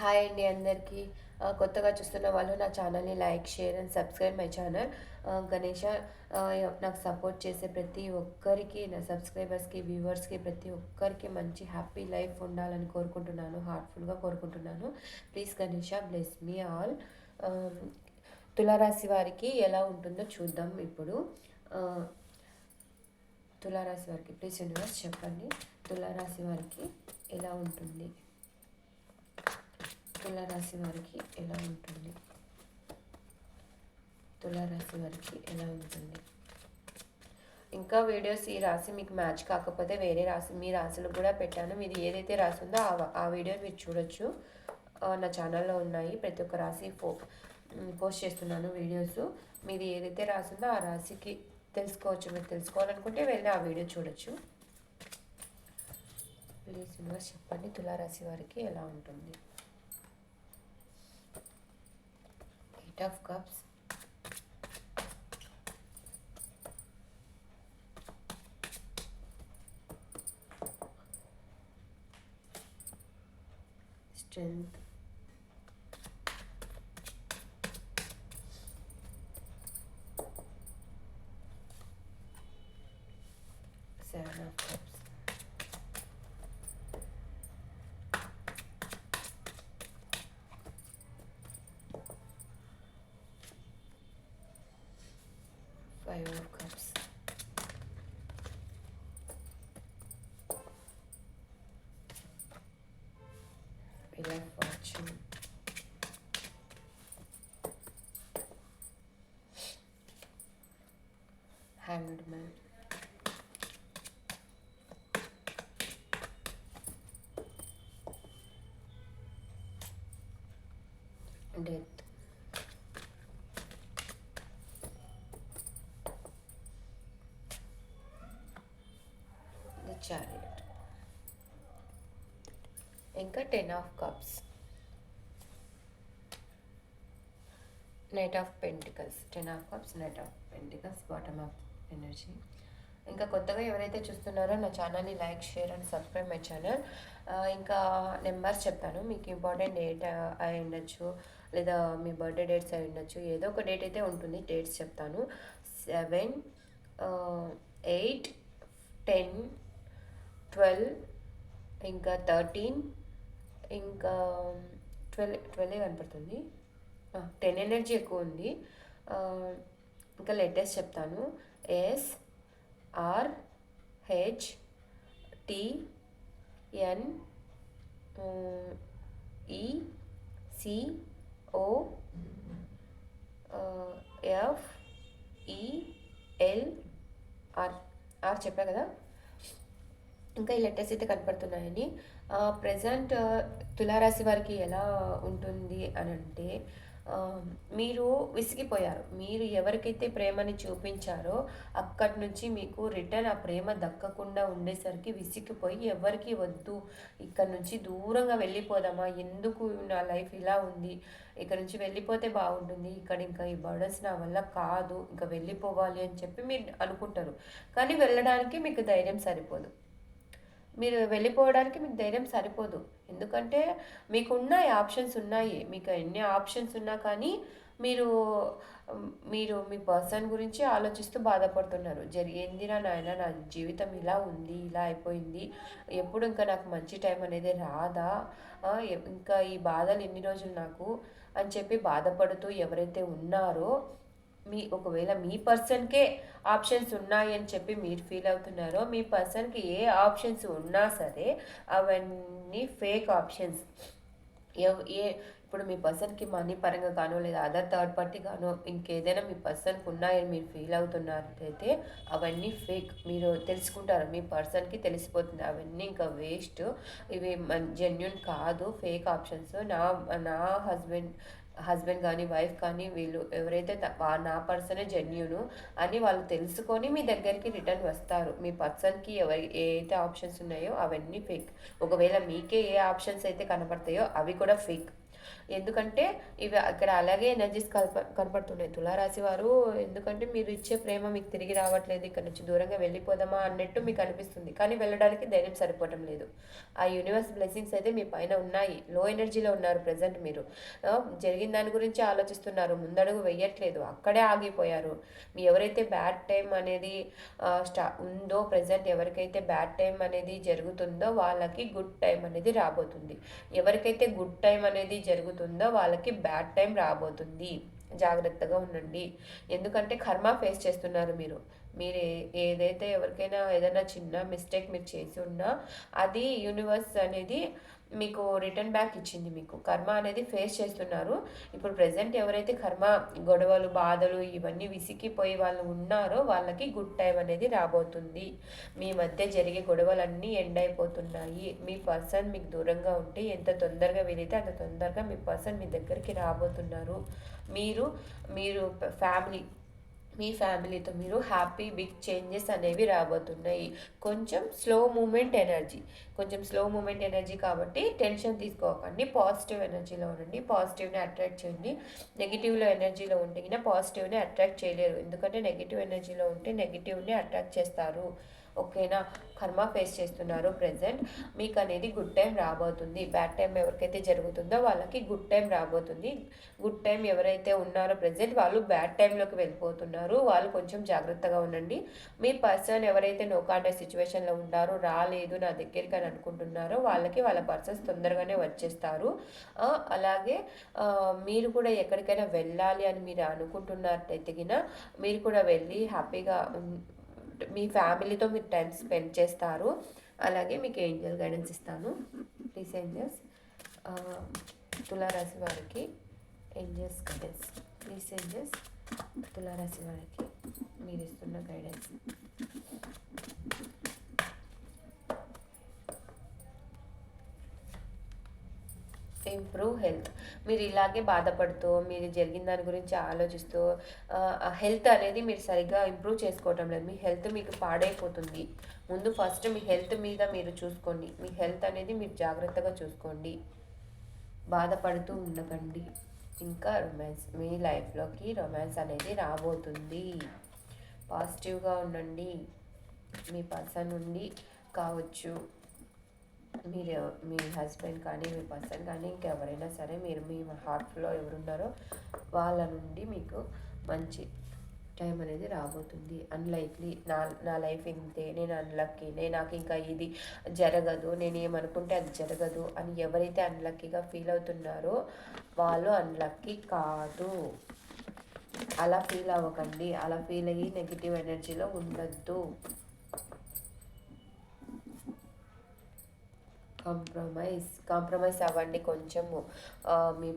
Hi అండి అందరికీ. కొత్తగా చూస్తున్న వాళ్ళు నా ఛానల్ని like share and subscribe my channel. Ganesha నాకు సపోర్ట్ చేసే ప్రతి ఒక్కరికి నా సబ్స్క్రైబర్స్కి వ్యూవర్స్కి ప్రతి ఒక్కరికి మంచి హ్యాపీ లైఫ్ ఉండాలని కోరుకుంటున్నాను. హార్ట్ఫుల్గా కోరుకుంటున్నాను. Please Ganesha bless me all. తులారాశి వారికి ఎలా ఉంటుందో చూద్దాం ఇప్పుడు. తులారాశి వారికి ప్లీజ్ యూనివర్స్ చెప్పండి. తులారాశి వారికి ఎలా ఉంటుంది? తులారాశి వారికి ఎలా ఉంటుంది? తులారాశి వారికి ఎలా ఉంటుంది? ఇంకా వీడియోస్ ఈ రాశి మీకు మ్యాచ్ కాకపోతే వేరే రాశి మీ రాశులు కూడా పెట్టాను. మీది ఏదైతే రాసి ఉందో ఆ వీడియో మీరు చూడొచ్చు. నా ఛానల్లో ఉన్నాయి ప్రతి ఒక్క రాశి ఫో పోస్ట్ చేస్తున్నాను వీడియోస్. మీది ఏదైతే రాసిందో ఆ రాశికి తెలుసుకోవచ్చు. మీరు తెలుసుకోవాలనుకుంటే వెళ్ళి ఆ వీడియో చూడొచ్చు. ప్లీజ్ యూనివర్స్ చెప్పండి తులారాశి వారికి ఎలా ఉంటుంది? Eight of cups strength. Five of cups. Wheel fortune hanged man death the ఇంకా ten of cups knight of pentacles ten of cups knight of pentacles bottom of energy ఇంకా కొత్తగా ఎవరైతే చూస్తున్నారో నా ఛానల్ని like share and subscribe my channel. ఇంకా numbers చెప్తాను. మీకు ఇంపార్టెంట్ డేట్ అయి ఉండొచ్చు లేదా మీ బర్త్డే డేట్స్ అయి ఉండొచ్చు. ఏదో ఒక డేట్ అయితే ఉంటుంది డేట్స్ చెప్తాను. సెవెన్ ఎయిట్ టెన్ ట్వెల్వ్ ఇంకా థర్టీన్ ఇంకా ట్వెల్వ్ ట్వెల్వ్ కనపడుతుంది. టెన్ ఎనర్జీ ఎక్కువ ఉంది. ఇంకా లేటెస్ట్ చెప్తాను. S R H T N E C O F E L R. R చెప్పా కదా? ఇంకా ఈ లెటర్స్ అయితే కనపడుతున్నాయని ప్రజెంట్ తులారాశి వారికి ఎలా ఉంటుంది అని అంటే మీరు విసిగిపోయారు. మీరు ఎవరికైతే ప్రేమని చూపించారో అక్కడి నుంచి మీకు రిటర్న్ ఆ ప్రేమ దక్కకుండా ఉండేసరికి విసిగిపోయి ఎవరికి వద్దు. ఇక్కడ నుంచి దూరంగా వెళ్ళిపోదామా? ఎందుకు నా లైఫ్ ఇలా ఉంది? ఇక్కడ నుంచి వెళ్ళిపోతే బాగుంటుంది. ఇక్కడ ఇంకా ఈ బర్డన్స్ నా వల్ల కాదు. ఇంకా వెళ్ళిపోవాలి అని చెప్పి మీరు అనుకుంటారు. కానీ వెళ్ళడానికి మీకు ధైర్యం సరిపోదు. మీరు వెళ్ళిపోవడానికి మీకు ధైర్యం సరిపోదు. ఎందుకంటే మీకు ఉన్నాయి ఆప్షన్స్ ఉన్నాయి. మీకు ఎన్ని ఆప్షన్స్ ఉన్నా కానీ మీరు మీరు మీ పర్సన్ గురించి ఆలోచిస్తూ బాధపడుతున్నారు. జరిగిందిరా నాయన నా జీవితం ఇలా ఉంది ఇలా అయిపోయింది. ఎప్పుడు ఇంకా నాకు మంచి టైం అనేది రాదా? ఇంకా ఈ బాధలు ఎన్ని రోజులు నాకు? అని చెప్పి బాధపడుతూ ఎవరైతే ఉన్నారో మీ ఒకవేళ మీ పర్సన్కే ఆప్షన్స్ ఉన్నాయి అని చెప్పి మీరు ఫీల్ అవుతున్నారో మీ పర్సన్కి ఏ ఆప్షన్స్ ఉన్నా సరే అవన్నీ ఫేక్ ఆప్షన్స్. ఏ ఇప్పుడు మీ పర్సన్కి మనీ పరంగా గానో లేదా అదర్ థర్డ్ పార్టీ గానో ఇంకేదైనా మీ పర్సన్కి ఉన్నాయని మీరు ఫీల్ అవుతున్నారైతే అవన్నీ ఫేక్. మీరు తెలుసుకుంటారు మీ పర్సన్కి తెలిసిపోతుంది. అవన్నీ ఇంకా వేస్ట్. ఇవి జెన్యున్ కాదు ఫేక్ ఆప్షన్స్. నా నా హస్బెండ్ హస్బెండ్ కానీ వైఫ్ కానీ వీళ్ళు ఎవరైతే నా పర్సనే జెన్యును అని వాళ్ళు తెలుసుకొని మీ దగ్గరికి రిటర్న్ వస్తారు. మీ పర్సన్కి ఎవరి ఏ ఆప్షన్స్ ఉన్నాయో అవన్నీ ఫేక్ ఒకవేళ మీకే ఏ ఆప్షన్స్ అయితే కనపడతాయో అవి కూడా ఫేక్ ఎందుకంటే ఇవి అక్కడ అలాగే ఎనర్జీస్ కనప కనపడుతున్నాయి తులారాశి వారు ఎందుకంటే మీరు ఇచ్చే ప్రేమ మీకు తిరిగి రావట్లేదు ఇక్కడ నుంచి దూరంగా వెళ్ళిపోదామా అన్నట్టు మీకు అనిపిస్తుంది. కానీ వెళ్ళడానికి ధైర్యం సరిపోవటం లేదు. ఆ యూనివర్స్ బ్లెస్సింగ్స్ అయితే మీ పైన ఉన్నాయి. లో ఎనర్జీలో ఉన్నారు ప్రజెంట్ మీరు. జరిగిన దాని గురించి ఆలోచిస్తున్నారు. ముందడుగు వెయ్యట్లేదు అక్కడే ఆగిపోయారు. మీ ఎవరైతే బ్యాడ్ టైం అనేది స్టా ఉందో ప్రజెంట్ ఎవరికైతే బ్యాడ్ టైం అనేది జరుగుతుందో వాళ్ళకి గుడ్ టైం అనేది రాబోతుంది. ఎవరికైతే గుడ్ టైం అనేది జరుగుతుందో వాళ్ళకి బ్యాడ్ టైం రాబోతుంది జాగ్రత్తగా ఉండండి. ఎందుకంటే కర్మ ఫేస్ చేస్తున్నారు మీరు. మీరు ఏదైతే ఎవరికైనా ఏదైనా చిన్న మిస్టేక్ మీరు చేసి ఉన్నా అది యూనివర్స్ అనేది మీకు రిటర్న్ బ్యాక్ ఇచ్చింది మీకు. కర్మ అనేది ఫేస్ చేస్తున్నారు. ఇప్పుడు ప్రజెంట్ ఎవరైతే కర్మ గొడవలు బాధలు ఇవన్నీ విసిగిపోయి వాళ్ళు ఉన్నారో వాళ్ళకి గుడ్ టైం అనేది రాబోతుంది. మీ మధ్య జరిగే గొడవలన్నీ ఎండ్ అయిపోతున్నాయి. మీ పర్సన్ మీకు దూరంగా ఉంటే ఎంత తొందరగా వీలైతే అంత తొందరగా మీ పర్సన్ మీ దగ్గరికి రాబోతున్నారు. మీరు మీరు ఫ్యామిలీ మీ ఫ్యామిలీతో మీరు హ్యాపీ బిగ్ చేంజెస్ అనేవి రాబోతున్నాయి. కొంచెం స్లో మూమెంట్ ఎనర్జీ కొంచెం స్లో మూమెంట్ ఎనర్జీ కాబట్టి టెన్షన్ తీసుకోకండి. పాజిటివ్ ఎనర్జీలో ఉండండి. పాజిటివ్ని అట్రాక్ట్ చేయండి. నెగిటివ్లో ఎనర్జీలో ఉంటే కింద పాజిటివ్ని అట్రాక్ట్ చేయలేరు. ఎందుకంటే నెగిటివ్ ఎనర్జీలో ఉంటే నెగిటివ్ని అట్రాక్ట్ చేస్తారు. ఓకేనా కర్మ ఫేస్ చేస్తున్నారు ప్రజెంట్ మీకు అనేది గుడ్ టైం రాబోతుంది. బ్యాడ్ టైం ఎవరికైతే జరుగుతుందో వాళ్ళకి గుడ్ టైం రాబోతుంది. గుడ్ టైం ఎవరైతే ఉన్నారో ప్రజెంట్ వాళ్ళు బ్యాడ్ టైంలోకి వెళ్ళిపోతున్నారు. వాళ్ళు కొంచెం జాగ్రత్తగా ఉండండి. మీ పర్సన్ ఎవరైతే నో కాంటాక్ట్ సిచ్యువేషన్లో ఉన్నారో రాలేదు నా దగ్గరికి అని అనుకుంటున్నారో వాళ్ళకి వాళ్ళ పర్సన్స్ తొందరగానే వచ్చేస్తారు. అలాగే మీరు కూడా ఎక్కడికైనా వెళ్ళాలి అని మీరు అనుకుంటున్నట్టయితే గిన మీరు కూడా వెళ్ళి హ్యాపీగా మీ ఫ్యామిలీతో మీరు టైం స్పెండ్ చేస్తారు. అలాగే మీకు ఏంజల్ గైడెన్స్ ఇస్తాను. Please angels. తులారాశి వారికి ఏంజల్స్ గైడెన్స్. Please angels. తులారాశి వారికి మీరు ఇస్తున్న గైడెన్స్. ఇంప్రూవ్ హెల్త్ మీరు ఇలాగే బాధపడుతూ మీరు జరిగిన దాని గురించి ఆలోచిస్తూ హెల్త్ అనేది మీరు సరిగ్గా ఇంప్రూవ్ చేసుకోవటం లేదు. మీ హెల్త్ మీకు పాడైపోతుంది. ముందు ఫస్ట్ మీ హెల్త్ మీద మీరు చూసుకోండి. మీ హెల్త్ అనేది మీరు జాగ్రత్తగా చూసుకోండి. బాధపడుతూ ఉండకండి. ఇంకా రొమాన్స్ మీ లైఫ్లోకి రొమాన్స్ అనేది రాబోతుంది. పాజిటివ్గా ఉండండి. మీ పర్సన్ నుండి కావచ్చు. మీరు మీ హస్బెండ్ కానీ మీ పర్సన్ కానీ ఇంకెవరైనా సరే మీరు మీ హార్ట్లో ఎవరున్నారో వాళ్ళ నుండి మీకు మంచి టైం అనేది రాబోతుంది. అన్లైక్లీ నా నా లైఫ్ ఇంతే నేను అన్లక్కీ నేను నాకు ఇంకా ఇది జరగదు నేను ఏమనుకుంటే అది జరగదు అని ఎవరైతే అన్లక్కీగా ఫీల్ అవుతున్నారో వాళ్ళు అన్లక్కీ కాదు. అలా ఫీల్ అవ్వకండి. అలా ఫీల్ అయ్యి నెగిటివ్ ఎనర్జీలో ఉండొద్దు. కాంప్రమైజ్ కాంప్రమైజ్ అవ్వండి కొంచెము. మీ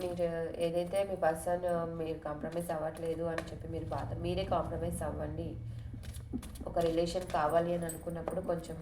మీరు ఏదైతే మీ పర్సన్ మీరు కాంప్రమైజ్ అవ్వట్లేదు అని చెప్పి మీరు బాధ మీరే కాంప్రమైజ్ అవ్వండి. ఒక రిలేషన్ కావాలి అని అనుకున్నప్పుడు కొంచెం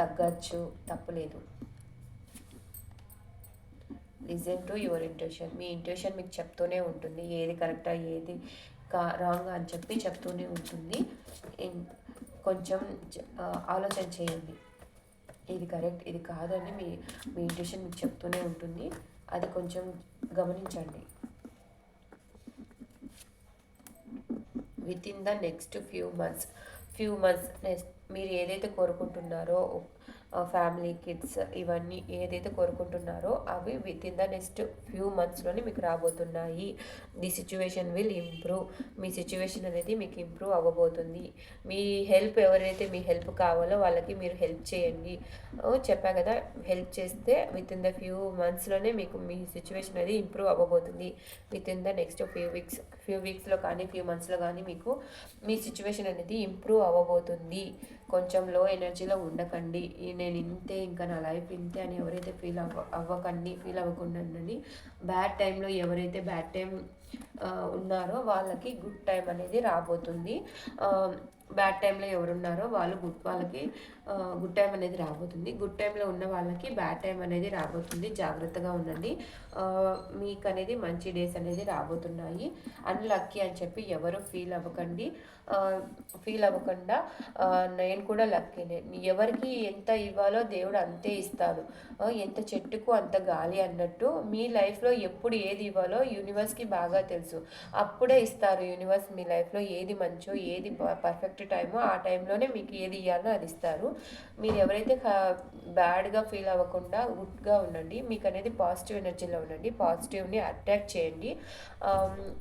తగ్గచ్చు తప్పులేదు లిజన్ టు యువర్ ఇంట్యూషన్. మీ ఇంట్యూషన్ మీకు చెప్తూనే ఉంటుంది ఏది కరెక్టా ఏది కా రాంగ్ అని చెప్పి చెప్తూనే ఉంటుంది. కొంచెం ఆలోచన చేయండి. ఇది కరెక్ట్ ఇది కాదని మీ మీ ఇంట్యూషన్ మీకు చెప్తూనే ఉంటుంది. అది కొంచెం గమనించండి. Within the next few months few months next మీరు ఏదైతే కోరుకుంటున్నారో ఫ్యామిలీ కిడ్స్ ఇవన్నీ ఏదైతే కోరుకుంటున్నారో అవి within the next few మంత్స్లోనే మీకు రాబోతున్నాయి. ది సిచ్యువేషన్ విల్ ఇంప్రూవ్ మీ సిచ్యువేషన్ అనేది మీకు ఇంప్రూవ్ అవ్వబోతుంది. మీ హెల్ప్ ఎవరైతే మీ హెల్ప్ కావాలో వాళ్ళకి మీరు హెల్ప్ చేయండి. చెప్పా కదా హెల్ప్ చేస్తే విత్ ఇన్ ద ఫ్యూ మంత్స్లోనే మీకు మీ సిచ్యువేషన్ అనేది ఇంప్రూవ్ అవ్వబోతుంది. Within the next few weeks few వీక్స్లో కానీ ఫ్యూ మంత్స్లో కానీ మీకు మీ సిచ్యువేషన్ అనేది ఇంప్రూవ్ అవ్వబోతుంది. కొంచెం లో ఎనర్జీలో ఉండకండి నేను ఇంతే ఇంకా నా లైఫ్ ఇంతే అని ఎవరైతే ఫీల్ అవ్వ అవ్వకండి ఫీల్ అవ్వకుండా ఉండండి. బ్యాడ్ టైంలో ఎవరైతే బ్యాడ్ టైం ఉన్నారో వాళ్ళకి గుడ్ టైం అనేది రాబోతుంది. బ్యాడ్ టైంలో ఎవరున్నారో వాళ్ళు గుడ్ వాళ్ళకి గుడ్ టైం అనేది రాబోతుంది. గుడ్ టైంలో ఉన్న వాళ్ళకి బ్యాడ్ టైం అనేది రాబోతుంది. జాగ్రత్తగా ఉండండి. మీకు అనేది మంచి డేస్ అనేది రాబోతున్నాయి. అన్లక్కీ అని చెప్పి ఎవరు ఫీల్ అవ్వకండి. ఫీల్ అవ్వకుండా నేను కూడా లక్కీనే ఎవరికి ఎంత ఇవ్వాలో దేవుడు అంతే ఇస్తాడు. ఎంత చెట్టుకు అంత గాలి అన్నట్టు మీ లైఫ్లో ఎప్పుడు ఏది ఇవ్వాలో యూనివర్స్కి బాగా తెలుసు. అప్పుడే ఇస్తారు యూనివర్స్ మీ లైఫ్లో ఏది మంచో ఏది పర్ఫెక్ట్ టైమో ఆ టైంలోనే మీకు ఏది ఇవ్వాలో అది ఇస్తారు. మీరు ఎవరైతే బ్యాడ్గా ఫీల్ అవ్వకుండా గుడ్గా ఉండండి మీకు అనేది పాజిటివ్ ఎనర్జీలో ఉండండి పాజిటివ్ని అట్రాక్ట్ చేయండి.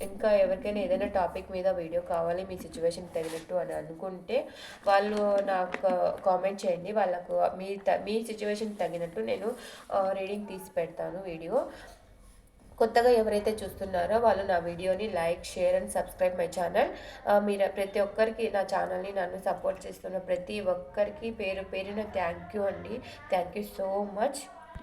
ఇంకా ఎవరికైనా ఏదైనా టాపిక్ మీద వీడియో కావాలి మీ సిచ్యువేషన్ తగినట్టు అని అనుకుంటే వాళ్ళు నాకు కామెంట్ చేయండి. వాళ్ళకు మీ త- మీ సిచ్యువేషన్ తగినట్టు నేను రీడింగ్ తీసి పెడతాను వీడియో. కొత్తగా ఎవరైతే చూస్తున్నారో వాళ్ళు నా వీడియోని like share and subscribe my channel. మీరు ప్రతి ఒక్కరికి నా ఛానల్ని నన్ను సపోర్ట్ చేస్తున్న ప్రతి ఒక్కరికి పేరు పేరున థ్యాంక్ యూ అండి. Thank you so much.